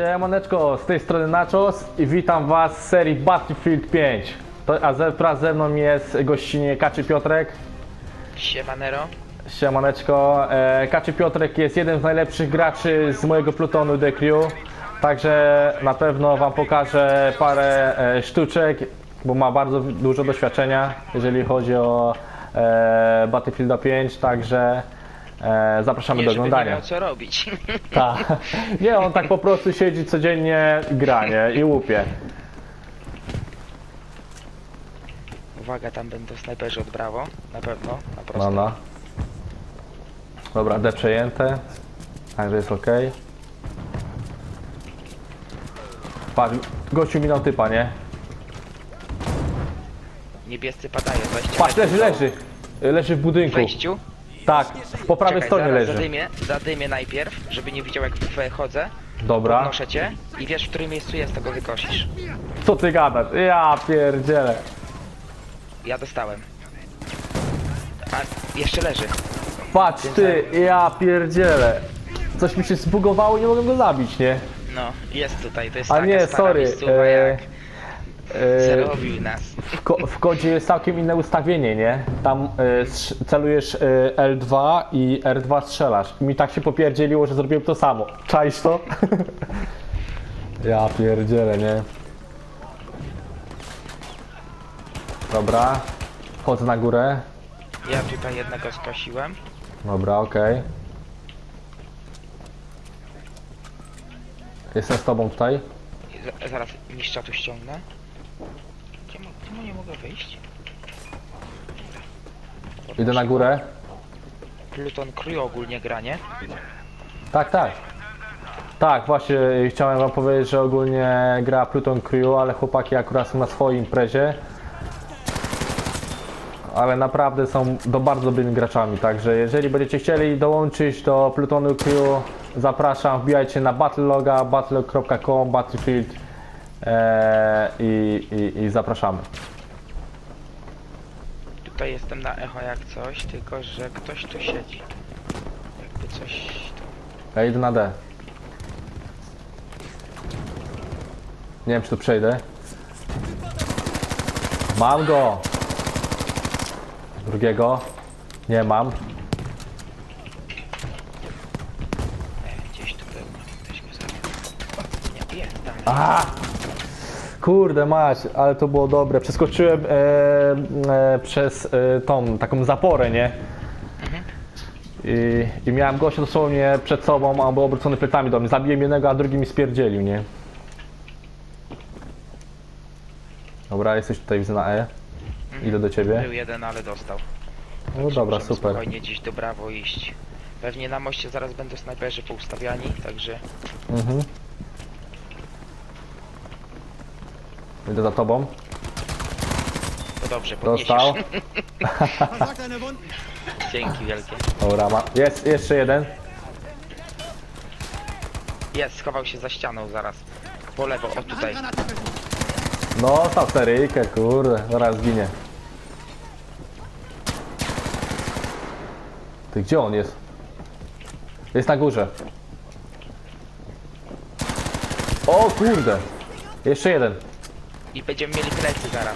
Siemaneczko, z tej strony Nachos i witam was z serii Battlefield 5. To, a ze, wraz ze mną jest gościnie Kaczy Piotrek. Siemanero. Siemaneczko. E, Kaczy Piotrek jest jeden z najlepszych graczy z mojego plutonu The Crew. Także na pewno wam pokażę parę e, sztuczek, bo ma bardzo dużo doświadczenia, jeżeli chodzi o e, Battlefield 5. Także e, zapraszamy Nie, do żeby nie oglądania. miał co robić. Tak. Nie, on tak po prostu siedzi codziennie, gra, nie? I łupie. Uwaga, tam będą snajperzy od brawo. Na pewno, na No, prosto. no. Dobra, D przejęte. Także jest ok. Patrz, gościu minął typa, nie? Niebiescy padają, 20 Patrz, leży, leży. Leży w W budynku. wejściu. Tak, po prawej Czekaj, stronie zaraz leży. zadymię, zadymię najpierw, żeby nie widział jak wchodzę. Dobra. Podnoszę cię i wiesz w którym miejscu jest, to go wykosisz. Co ty gadasz? Ja pierdzielę. Ja dostałem. A, jeszcze leży. Patrz ty, ja pierdzielę. Coś mi się zbugowało i nie mogłem go zabić, nie? No, jest tutaj, to jest A taka nie, stara sorry. miejscowa E, jak e, zerobił nas. W, ko- w kodzie jest całkiem inne ustawienie, nie? Tam y, celujesz y, L2 i R2 strzelasz. Mi tak się popierdzieliło, że zrobiłem to samo. Czaisz to? ja pierdzielę, nie? Dobra. Wchodzę na górę. Ja tutaj jednego skosiłem. Dobra, okej. Jestem z tobą tutaj. Za- Zaraz mistrza tu ściągnę. Czemu, nie mogę wyjść? Idę na górę. Pluton Crew ogólnie granie. Tak, tak. Tak, właśnie y, chciałem wam powiedzieć, że ogólnie gra Pluton Crew, ale chłopaki akurat są na swojej imprezie. Ale naprawdę są do bardzo dobrymi graczami, także jeżeli będziecie chcieli dołączyć do Plutonu Crew, zapraszam, wbijajcie na battleloga, battlelog.com, battlefield e, i, i, i zapraszamy. Tutaj jestem na echo jak coś, tylko że ktoś tu siedzi. Jakby coś tu... Ja idę na D. Nie wiem, czy tu przejdę. Mam go! Drugiego. Nie mam. E, gdzieś tu pewno ktoś go zabił. Nie, jest tam. Aha! Kurde mać, ale to było dobre. Przeskoczyłem e, e, przez e, tą taką zaporę, nie? I, I miałem gościa dosłownie przed sobą, a on był obrócony plecami do mnie. Zabiłem jednego, a drugi mi spierdzielił, nie? Dobra, jesteś tutaj na E. Idę do ciebie. Był jeden, ale dostał. No dobra, Możemy super. spokojnie gdzieś do brawo iść. Pewnie na moście zaraz będą snajperzy poustawiani, także Mhm. Idę za tobą. to dobrze, podniesiesz. Dostał. Dzięki wielkie. Dobra, ma. Jest jeszcze jeden. Jest, schował się za ścianą zaraz. Po lewo, o tutaj. No, stał seryjkę, kurde, zaraz ginie. Ty, gdzie on jest? Jest na górze. O kurde! Jeszcze jeden. I będziemy mieli plecy zaraz.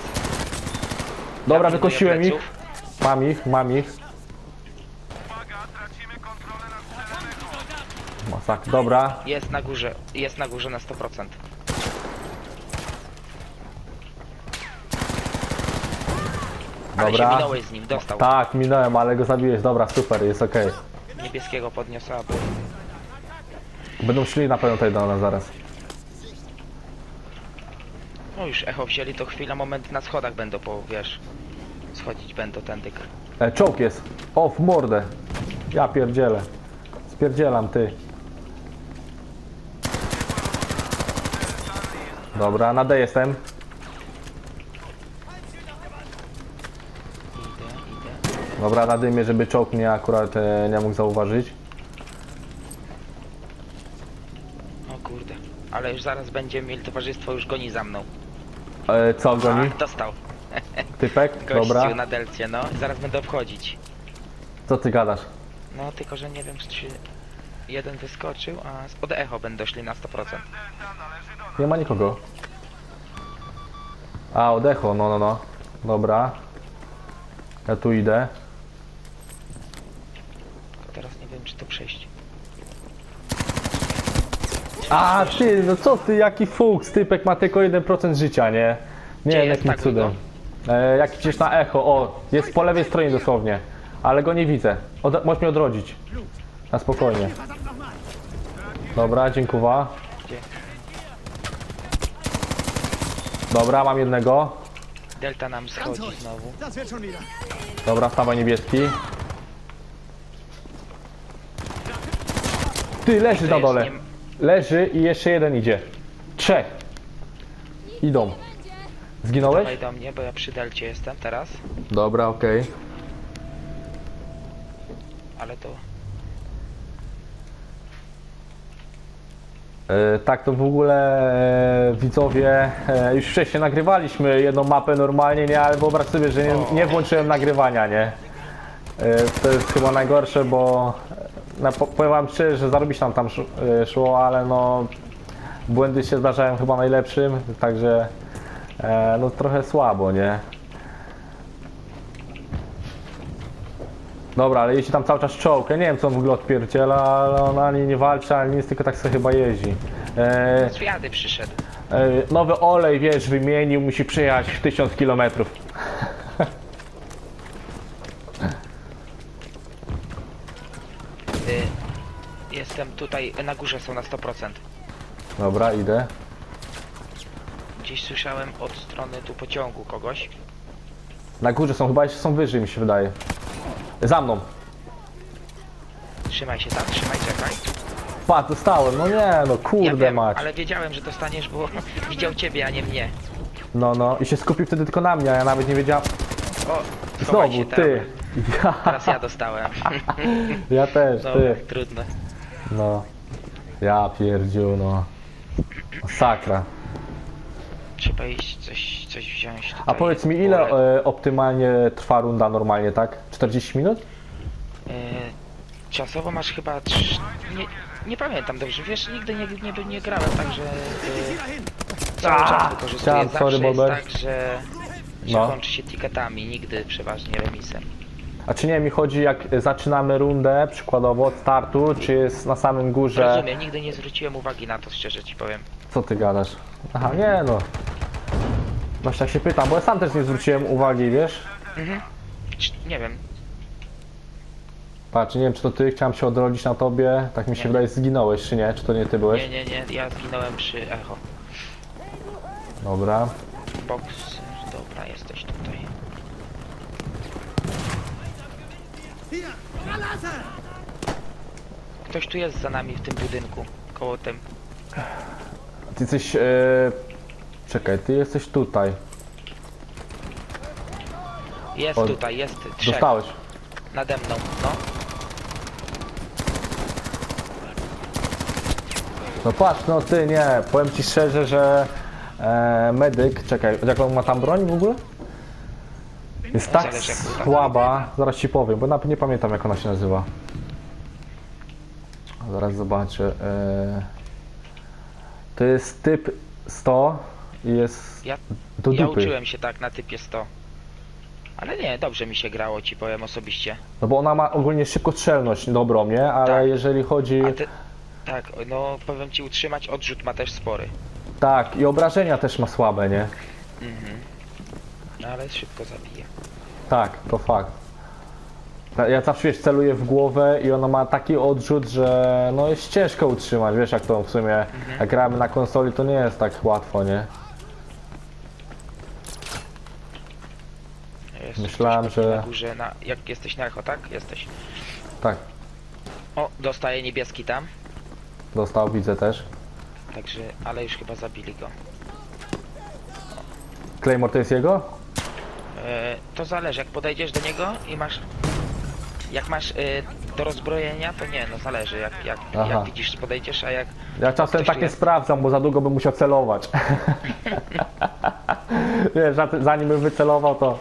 Dobra, Ja wykosiłem ich. pleców. Mam ich, mam ich. Masak, dobra. Jest na górze, jest na górze na 100%. Ale się Dobra. minąłeś z nim, dostał. Tak, minąłem, ale go zabiłeś. Dobra, super, jest okej. Niebieskiego podniosła, bo Będą szli na pewno tutaj do nas zaraz. No już echo wzięli, to chwila, moment na schodach będą, po wiesz, schodzić będą tędy. E, czołg jest. O, w mordę. Ja pierdzielę. Spierdzielam, ty. Dobra, na D jestem. Idę, idę. Dobra, na dymie, żeby czołg mnie akurat e, nie mógł zauważyć. O kurde. Ale już zaraz będziemy mieli towarzystwo, już goni za mną. E, co goni? A, dostał. Typek? Gościu Dobra. na delcie, no. I zaraz będę obchodzić. Co ty gadasz? No, tylko że nie wiem, czy... jeden wyskoczył, a z- od echo będą szli na 100%. Nie ma nikogo. A, odecho, no, no, no. Dobra. Ja tu idę. Tylko teraz nie wiem, czy to przejść. A, ty, no co ty, jaki fuks, typek ma tylko 1% życia, nie? Nie Gdzie wiem, jest? jakim Tak cudem. E, jak gdzieś na echo, o, jest po lewej stronie dosłownie. Ale go nie widzę. Od, możesz mnie odrodzić. Na spokojnie. Dobra, dziękuję. Gdzie? Dobra, mam jednego. Delta nam schodzi znowu. Das wird schon wieder. Dobra, wstawaj niebieski. Ty, leży na dole. nie- Leży i jeszcze jeden idzie. Trzech. Idą. Zginąłeś? Dawaj do mnie, bo ja przy delcie jestem teraz, Dobra, okej. ale to... E, Tak, to w ogóle e, widzowie, e, już wcześniej nagrywaliśmy jedną mapę normalnie, nie, ale wyobraź sobie, że nie, nie włączyłem nagrywania, nie. E, To jest chyba najgorsze, bo po- powiem wam szczerze, że zarobić nam tam e, szło, ale no błędy się zdarzają chyba najlepszym, także e, no trochę słabo, nie. Dobra, ale jeździ tam cały czas czołg. Ja nie wiem co on w ogóle odpierdziela, ale on ani nie walczy, ani nic, tylko tak sobie chyba jeździ. E, Z przyszedł. e, nowy olej, wiesz, wymienił, musi przejechać w 1000 km. Y, jestem tutaj, na górze są na 100%. Dobra, idę. Gdzieś słyszałem od strony tu pociągu kogoś. Na górze są, chyba jeszcze są wyżej, mi się wydaje. Za mną. Trzymaj się tam, trzymaj, czekaj. Patrz, dostałem. No nie, no Ja kurde wiem, mać. ale wiedziałem, że dostaniesz, bo widział ciebie, a nie mnie. No, no. I się skupił wtedy tylko na mnie, a ja nawet nie wiedziałem. O, schowaj Znowu, się tam. ty. Ja, Teraz ja dostałem. ja też, Dobra, ty. trudno. No. Ja pierdziu, no. Sakra. Trzeba iść coś, coś wziąć tutaj. A powiedz mi, ile e, optymalnie trwa runda normalnie, tak? 40 minut? E, czasowo masz chyba trz... nie, nie pamiętam dobrze, wiesz, nigdy nie, nie, nie grałem, także e, cały A, czas wykorzystuję. chciałem, Zawsze sorry, jest tak, że, że No. kończy się ticketami, nigdy przeważnie remisem. A czy nie, mi chodzi jak zaczynamy rundę, przykładowo od startu, czy jest na samym górze... Rozumiem, nigdy nie zwróciłem uwagi na to, szczerze ci powiem. Co ty gadasz? Aha, nie no. Właśnie tak się pytam, bo ja sam też nie zwróciłem uwagi, wiesz? Czy- Nie wiem, Patrz, nie wiem czy to ty, chciałem się odrodzić na tobie, tak mi się wydaje, zginąłeś czy nie? Czy to nie ty byłeś? nie, nie, nie, ja zginąłem przy echo. Dobra. Box, dobra, jesteś tutaj. Ktoś tu jest za nami w tym budynku, koło tym. Ty jesteś... E... Czekaj, ty jesteś tutaj. Jest O, tutaj, jest trzech Dostałeś. nade mną, no. No patrz, no ty nie, powiem ci szczerze, że e, medyk, czekaj, jaką ma tam broń w ogóle? Jest tak Zależy, słaba, zaraz ci powiem, bo nawet nie pamiętam jak ona się nazywa. Zaraz zobaczę. E, to jest typ 100 i jest Ja, do ja dupy. uczyłem się tak na typie 100. Ale nie, dobrze mi się grało, ci powiem osobiście. No bo ona ma ogólnie szybkostrzelność dobrą, nie? Ale Tak. jeżeli chodzi... A ty... Tak, no powiem ci utrzymać, odrzut ma też spory. Tak, i obrażenia też ma słabe, nie? No ale szybko zabije. Tak, to fakt. Ja- Ja zawsze wiesz, celuję w głowę i ona ma taki odrzut, że no jest ciężko utrzymać, wiesz jak to w sumie, jak gramy na konsoli to nie jest tak łatwo, nie? Jest Myślałem, ktoś pewnie że- Na górze, na... Jak jesteś na echo, tak? Jesteś. Tak, O, dostaje niebieski tam. dostał, widzę też. Także, ale już chyba zabili go. Claymore to jest jego? E, to zależy, jak podejdziesz do niego i masz... Jak masz e, do rozbrojenia, to nie, no zależy, jak, jak, Aha. jak widzisz, że podejdziesz, a jak... Ja czasem Ktoś tak tu nie jest. sprawdzam, bo za długo bym musiał celować. wiesz, za- zanim bym wycelował to...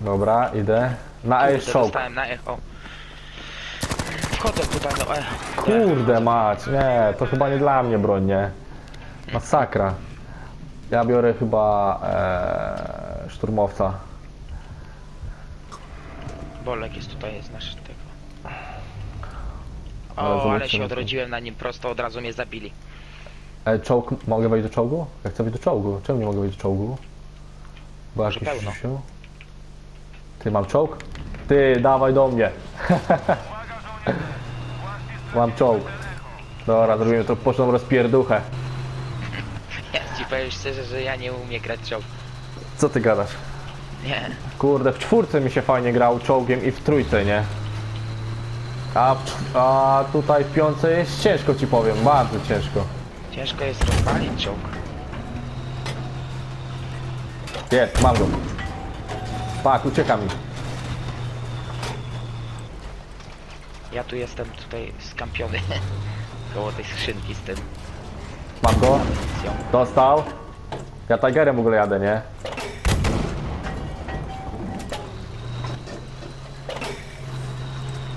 Dobra, idę. Na A jest Kurde, czołg. dostałem na echo. Wchodzę tutaj, no e, Kurde mać, nie, to chyba nie dla mnie broń, nie? Masakra. Ja biorę chyba e, szturmowca. Bolek jest tutaj, jest nasz tego. Ale O, ale zobaczymy się odrodziłem na nim prosto, od razu mnie zabili. E, czołg, mogę wejść do czołgu? Ja chcę wejść do czołgu. Czemu nie mogę wejść do czołgu? Bo Może jakiś pełno. wisiał? Ty, mam czołg? Ty, dawaj do mnie. mam czołg. Dobra, zrobimy to poczną rozpierduchę. Ci powiem szczerze, że ja nie umiem grać czołg. Co ty gadasz? Nie. Kurde, w czwórce mi się fajnie grał czołgiem i w trójce, nie? A, w cz- a tutaj w piątce jest ciężko ci powiem, bardzo ciężko. Ciężko jest rozwalić czołg. Jest, mam go. Pak, ucieka mi. Ja tu jestem tutaj skampiony. Koło tej skrzynki z tym. Mam go. Dostał. Ja Tigerem w ogóle jadę, nie?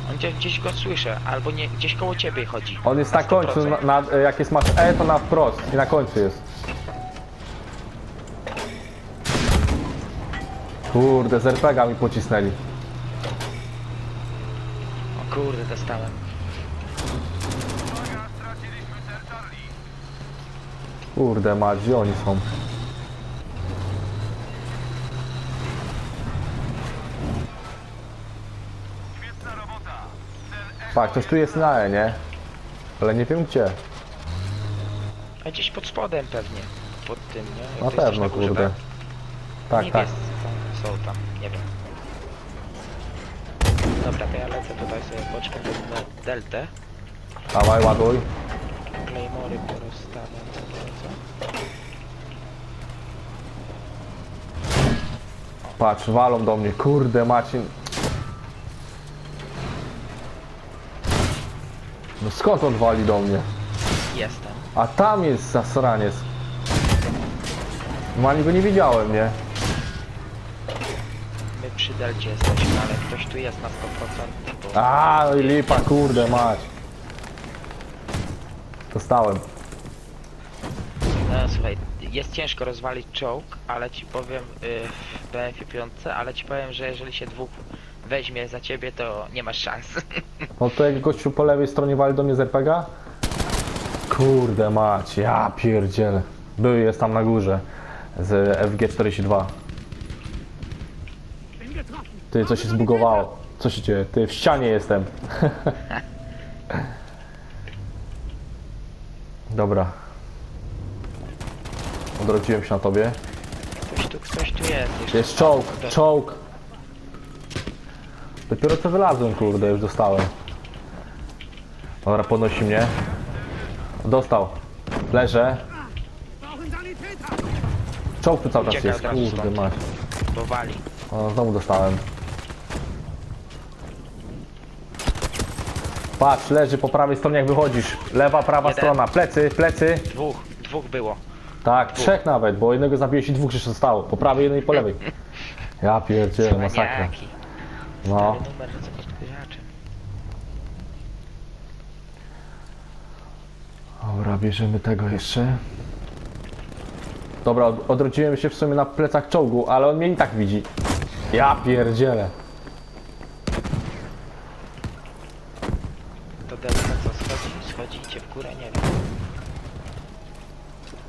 On gdzieś, gdzieś go słyszę, albo nie, gdzieś koło ciebie chodzi. On jest na końcu, 100%. na, na, jak jest masz E, to na wprost i na końcu jest. Kurde, z RPG mi pocisnęli. O kurde, dostałem. Kurde, mać, gdzie oni są? Tak, ktoś tu jest na E, nie? Ale nie wiem gdzie. A gdzieś pod spodem pewnie. Pod tym, nie? Jak Na ty jesteś pewno, na górze, kurde. Tak, tak. Niebiescy Są, są tam, nie wiem. Dobra, to ja lecę tutaj sobie boczkiem wezmę deltę. Dawaj, ładuj. Claymory porozstawiam sobie, co? Patrz, walą do mnie. Kurde, Macin. No skąd on wali do mnie? Jestem. A tam jest zasraniec. No ani go nie widziałem, nie? My przy delcie jesteśmy, ale ktoś tu jest na 100%, bo... A, no lipa, kurde, mać. Dostałem. No słuchaj, jest ciężko rozwalić czołg, ale ci powiem y, w BF-5, ale ci powiem, że jeżeli się dwóch weźmie za ciebie, to nie masz szans. No to jak gościu po lewej stronie wali do mnie z RPG? Kurde mać, ja pierdzielę. Był, jest tam na górze. Z FG42. Bin getroffen. Ty, coś się zbugowało. Co się dzieje? Ty, w ścianie jestem. Dobra. Odrodziłem się na tobie. Ktoś tu, ktoś tu jest. Jeszcze Jest czołg, Kurde. czołg. Dopiero co wylazłem, kurde, już dostałem. Dobra, podnosi mnie. Dostał. Leżę. Czołg tu cały czas jest, od razu kurde stąd. mać. Bo wali. O, znowu dostałem. Patrz, leży po prawej stronie jak wychodzisz. Lewa, prawa Jeden. strona. Plecy, plecy. Dwóch, dwóch było. Tak, trzech nawet, bo jednego zabiłeś i dwóch jeszcze zostało. Po prawej, jeden i po lewej. Ja pierdzielę, masakra. No. Stary numer. Dobra, bierzemy tego jeszcze. Dobra, od- odrodziłem się w sumie na plecach czołgu, ale on mnie i tak widzi. Ja pierdzielę. To delta co schodzi? Schodzicie w górę? Nie wiem.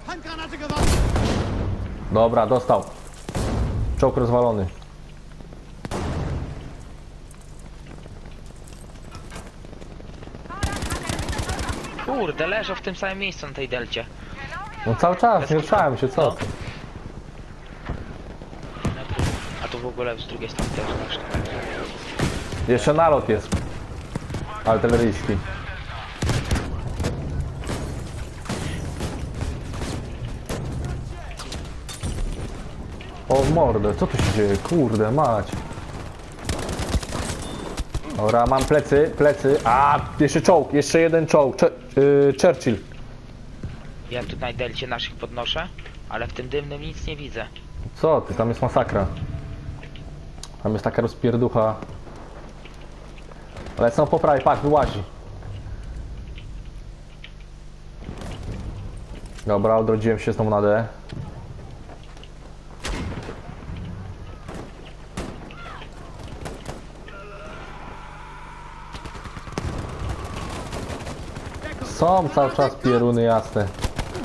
Handgranate geworfen. Dobra, dostał. Czołg rozwalony. Kurde, leżą w tym samym miejscu na tej delcie. No cały czas, nie ruszałem się, co ty? Drugim. A tu w ogóle z drugiej strony też. Jeszcze nalot jest. Artyleryjski. O w mordę, co tu się dzieje? Kurde, mać. Dobra, mam plecy, plecy. A, jeszcze czołg, jeszcze jeden czołg. Cze- yy, Churchill. Ja tu na delcie naszych podnoszę, ale w tym dymnym nic nie widzę. Co ty, tam jest masakra. Tam jest taka rozpierducha. Ale są po prawej, patrz, wyłazi. Dobra, odrodziłem się znowu na D. Są cały czas pieruny jasne.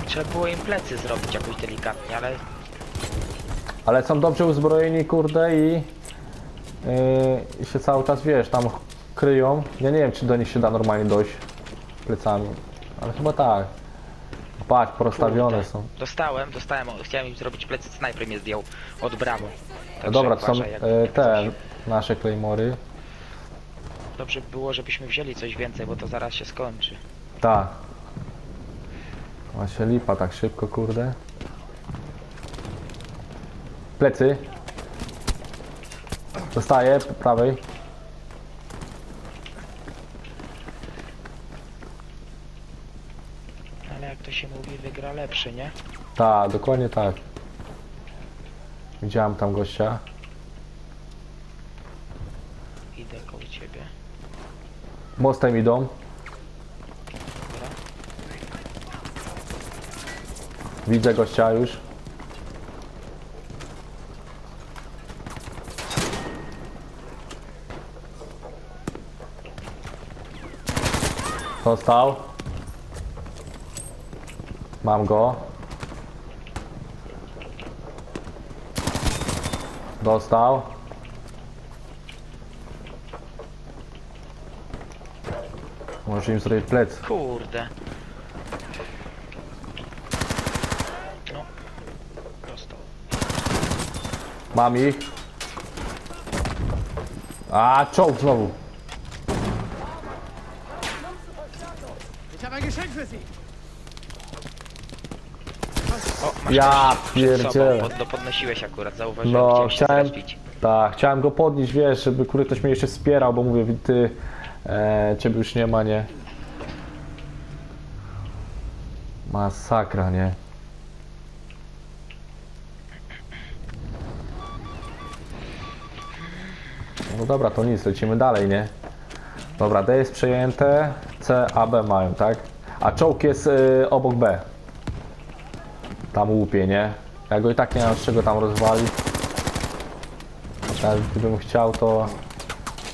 Trzeba było im plecy zrobić jakoś delikatnie, ale Ale są dobrze uzbrojeni, kurde, i, yy, i się cały czas, wiesz, tam kryją. Ja nie wiem, czy do nich się da normalnie dojść plecami, ale chyba tak. Patrz, porozstawione są. Dostałem, dostałem, o, chciałem im zrobić plecy, snajper mnie zdjął od bramo. No Także dobra, to są uważaj, jak- jak te coś. nasze Claymory. Dobrze by było, żebyśmy wzięli coś więcej, bo to zaraz się skończy. Tak. Ma się lipa tak szybko, kurde. Plecy. Dostaję, po prawej. Ale jak to się mówi, wygra lepszy, nie? Tak, dokładnie tak. Widziałem tam gościa. Idę koło ciebie. Mostem idą. Widzę gościa już. Dostał. Mam go. Dostał. Może im zrobić plec. Kurde. No. Dostał. Mam ich. A, czołg znowu. O, masz Ja gości przed sobą. pierdzielę. Pod, do, podnosiłeś akurat, zauważyłem, No, chciałem się chciałem- zrespić. Tak, chciałem go podnieść, wiesz, żeby kurde ktoś mnie jeszcze wspierał, bo mówię, ty, e, ciebie już nie ma, nie? Masakra, nie? Dobra, to nic, lecimy dalej, nie? Dobra, D jest przejęte, C, A, B mają, tak? A czołg jest y, obok B. Tam łupie, nie? Ja go i tak nie mam z czego tam rozwalić. Nawet gdybym chciał, to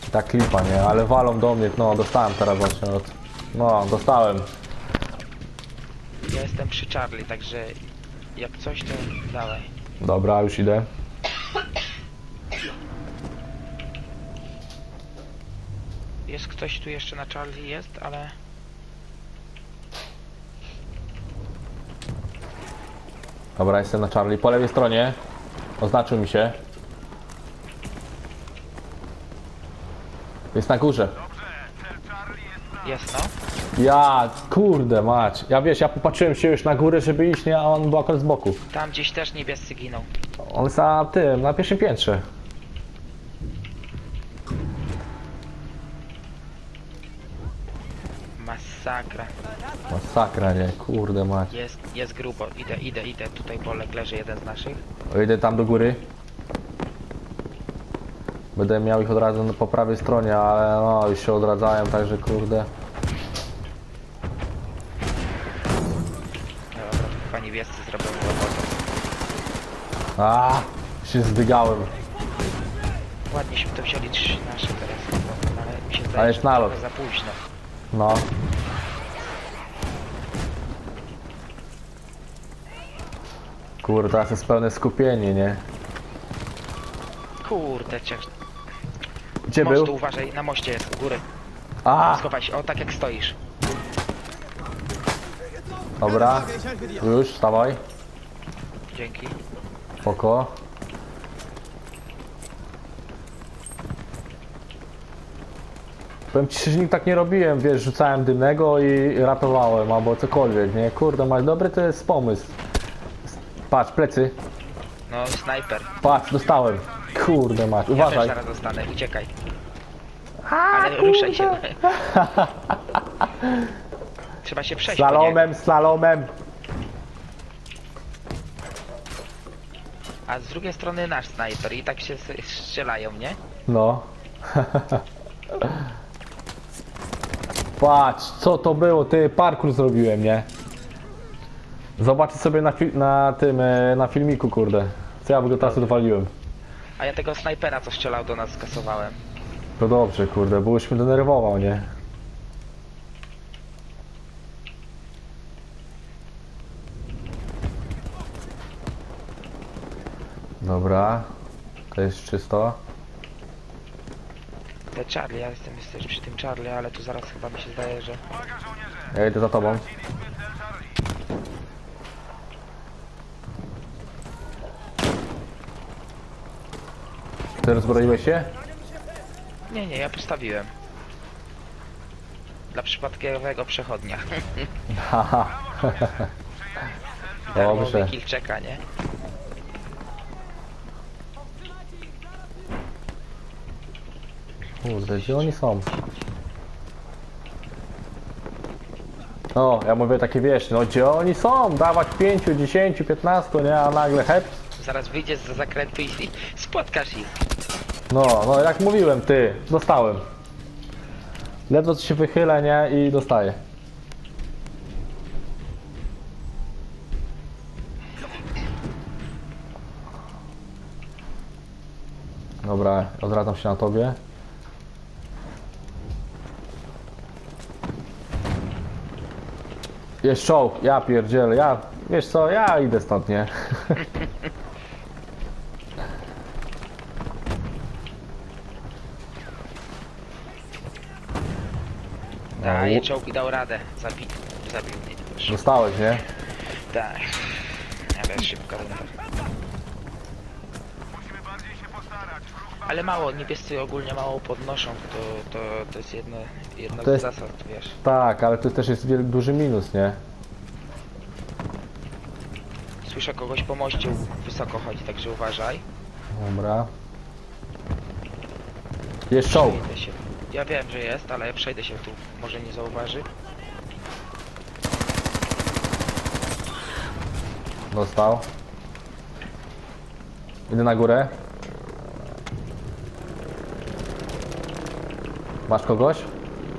i tak klipa, nie? Ale walą do mnie, no dostałem teraz właśnie od... No, dostałem. Ja jestem przy Charlie, także jak coś to dawaj. Dobra, już idę. Jest ktoś tu jeszcze na Charlie? Jest, ale... Dobra, jestem na Charlie. Po lewej stronie. Oznaczył mi się. Jest na górze. Jest no. Ja, kurde mać. Ja wiesz, ja popatrzyłem się już na górę, żeby iść, nie? A on był akurat z boku. Tam gdzieś też niebiescy giną. On jest na tym, na pierwszym piętrze. Masakra. Masakra, nie? Kurde mać. Jest, jest grubo. Idę, idę, idę. Tutaj Bolek leży jeden z naszych. O, Idę tam do góry. Będę miał ich od razu na- po prawej stronie, ale no już się odradzają, także kurde. Dobra, to chyba niebiescy zrobią robotę. A, się zdygałem. Ładnieśmy to wzięli trzy nasze teraz. Ale mi się zdaje, Ale że jest nalot. trochę za późno. No. Kurde, teraz jest pełne skupienie, nie? Kurde, cię. Gdzie Mostu był? uważaj, na moście jest, u góry. A, Schowaj się, o tak jak stoisz. dobra. Już, stawaj. Dzięki. Spoko. Powiem ci, że nigdy tak nie robiłem, wiesz, rzucałem dymnego i ratowałem, albo cokolwiek, nie? Kurde, masz dobry to jest pomysł. Patrz, plecy. No, snajper. Patrz, dostałem. Kurde, mać, Ja też uważaj. zaraz dostanę, uciekaj. Ale ruszaj się. Trzeba się przejść po niego. Slalomem, slalomem. A z drugiej strony nasz snajper i tak się s- strzelają, nie? No. Patrz, co to było, ty parkour zrobiłem, nie? Zobaczcie sobie na, fi- na tym, e, na filmiku, kurde. Co ja w go teraz odwaliłem. A ja tego snajpera, co strzelał do nas, skasowałem. To dobrze, kurde, bo już mnie denerwował, nie? Dobra, to jest czysto. Te Charlie, ja jestem jeszcze przy tym Charlie, ale tu zaraz chyba mi się zdaje, że... Ja idę za tobą. Ty rozbroiłeś się? Nie, nie, ja postawiłem. Dla przypadkowego przechodnia. Haha. Darmowy Dobrze. kill czeka, nie? Kurde, gdzie oni są? No, ja mówię takie wiesz, no gdzie oni są? Dawać 5, 10, 15, nie? A nagle hep. Zaraz wyjdziesz za zakrętu i spotkasz ich. No, no jak mówiłem, ty, dostałem. Ledwo się wychylę, nie? I dostaję. Dobra, odradzam się na tobie. Jest czołg, ja pierdzielę, ja, wiesz co, ja idę stąd, nie? Daje czołg i dał radę. Zabił, zabił mnie. Dostałeś, nie? Tak. Ale szybko runda. Ale mało, niebiescy ogólnie mało podnoszą, to, to, to jest jedno, jedno To z jest- zasad, wiesz. Tak, ale to też jest wiel- duży minus, nie? Słyszę kogoś po moście, wysoko chodzi, także uważaj. Dobra. Jest czołg. Się. Ja wiem, że jest, ale przejdę się tu, może nie zauważy. Dostał. Idę na górę. Masz kogoś?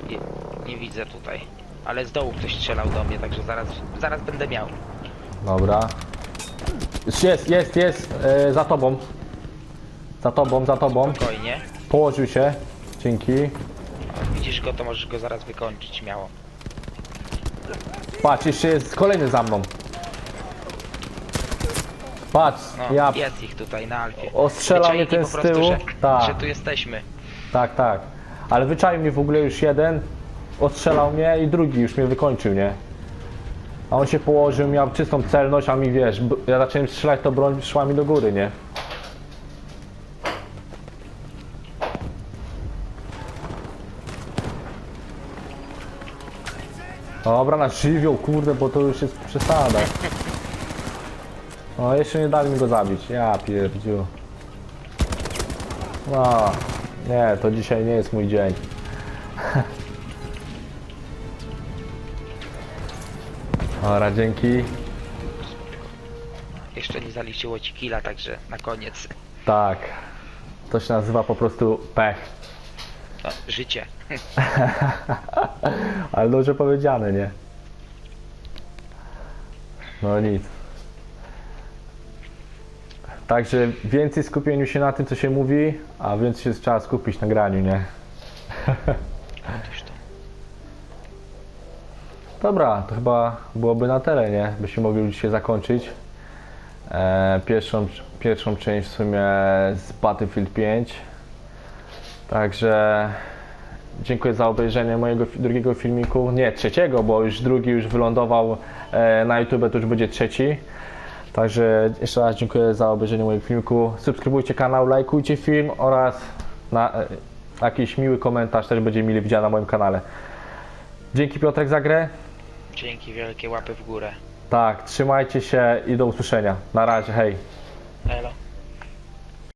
Nie, nie widzę tutaj. Ale z dołu ktoś strzelał do mnie, także zaraz, zaraz będę miał. Dobra. Jest, jest, jest. E, za tobą. Za tobą, za tobą. Spokojnie. Położył się. Dzięki. Widzisz go, to możesz go zaraz wykończyć śmiało. Patrz, jeszcze jest kolejny za mną. Patrz, No, ja... jest ich tutaj na Alfie. Ostrzela mnie Wyczaili ten po z prostu, tyłu. Że, Tak. że tu jesteśmy. Tak, tak. Ale wyczaił mnie w ogóle już jeden, ostrzelał mnie i drugi już mnie wykończył, nie? A on się położył, miał czystą celność, a mi wiesz, b- ja zacząłem strzelać, to broń szła mi do góry, nie? Dobra, na żywioł, kurde, bo to już jest przesada. No, jeszcze nie dali mi go zabić, ja pierdziu. No, nie, to dzisiaj nie jest mój dzień. Dobra, dzięki. Jeszcze nie zaliczyło ci killa, także na koniec. Tak, to się nazywa po prostu pech. Życie. Ale dobrze powiedziane, nie? No nic. Także więcej skupieniu się na tym, co się mówi, a więcej się trzeba skupić na graniu, nie? Dobra, to chyba byłoby na tyle, nie? Byśmy mogli dzisiaj zakończyć. E, pierwszą, pierwszą część w sumie z Battlefield 5. Także dziękuję za obejrzenie mojego drugiego filmiku. Nie, trzeciego, bo już drugi już wylądował e, na YouTube, to już będzie trzeci. Także jeszcze raz dziękuję za obejrzenie mojego filmiku. Subskrybujcie kanał, lajkujcie film oraz na, e, jakiś miły komentarz też będzie mile widziany na moim kanale. Dzięki Piotrek za grę. Dzięki wielkie łapy w górę. Tak, trzymajcie się i do usłyszenia. Na razie, hej. Elo.